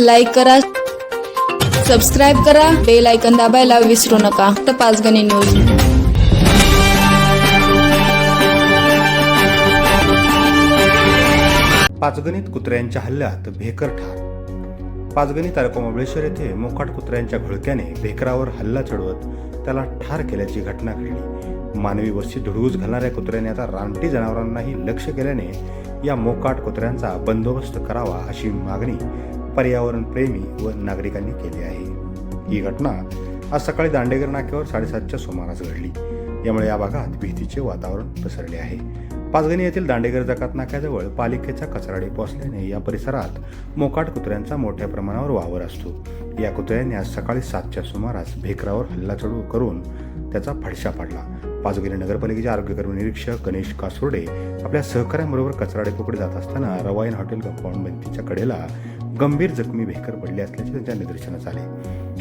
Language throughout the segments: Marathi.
लाईक करा सबस्क्राईब करा बेल आयकन दाबायला विसरू नका. तर पाचगणी न्यूज पाचगणीत कुत्र्यांच्या हल्ल्यात भेकर ठार. पाचगणी तालुका महाबळेश्वर येथे मोकाट कुत्र्यांच्या घोळक्याने भेकरावर हल्ला चढवत त्याला ठार केल्याची घटना घडली. मानवी वस्ती धुडगूस घालणाऱ्या कुत्र्याने आता रानटी जनावरांनाही लक्ष केल्याने या मोकाट कुत्र्यांचा बंदोबस्त करावा अशी मागणी पर्यावरण प्रेमी व नागरिकांनी केली आहे. ही घटना आज सकाळी दांडेगर नाक्यावर साडेसातच्या सुमारास घडली. यामुळे या भागात भीतीचे वातावरण पसरले आहे. पाचगणी येथील दांडेगर जकात नाक्याजवळ पालिकेचा कचरा डेपो असल्याने या परिसरात मोकाट कुत्र्यांचा मोठ्या प्रमाणावर वावर असतो. या कुत्र्यांनी आज सकाळी सातच्या सुमारास भेकरावर हल्ला चढू करून त्याचा फडशा पाडला. पाचगणी नगरपालिकेचे आरोग्यकर्मी निरीक्षक गणेश कासुर्डे आपल्या सहकाऱ्यांबरोबर कचरा डेपोकडे जात असताना रवाईन हॉटेल कंपाऊंड भिंतीच्या कडेला गंभीर जखमी भेकर पडले असल्याचे त्यांच्या निदर्शनास आले.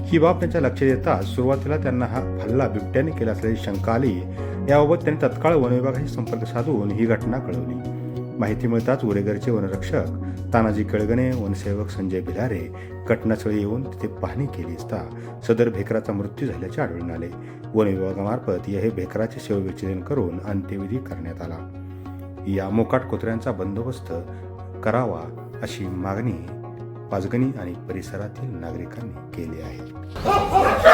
ही बाब त्यांच्या लक्षात येताच सुरुवातीला त्यांना हा हल्ला बिबट्याने केला असल्याची शंका आली. याबाबत त्यांनी तत्काळ वन विभागाशी संपर्क साधून ही घटना कळवली. माहिती मिळताच उरेगरचे वनरक्षक तानाजी कळगणे वनसेवक संजय भिलारे घटनास्थळी येऊन तिथे पाहणी केली असता सदर भेकराचा मृत्यू झाल्याचे आढळून आले. वन विभागामार्फत या हे भेकराचे शवविच्छेदन करून अंत्यविधी करण्यात आला. या मोकाट कुत्र्यांचा बंदोबस्त करावा अशी मागणी पाचगणी आणि परिसरातील नागरिकांनी केली आहे.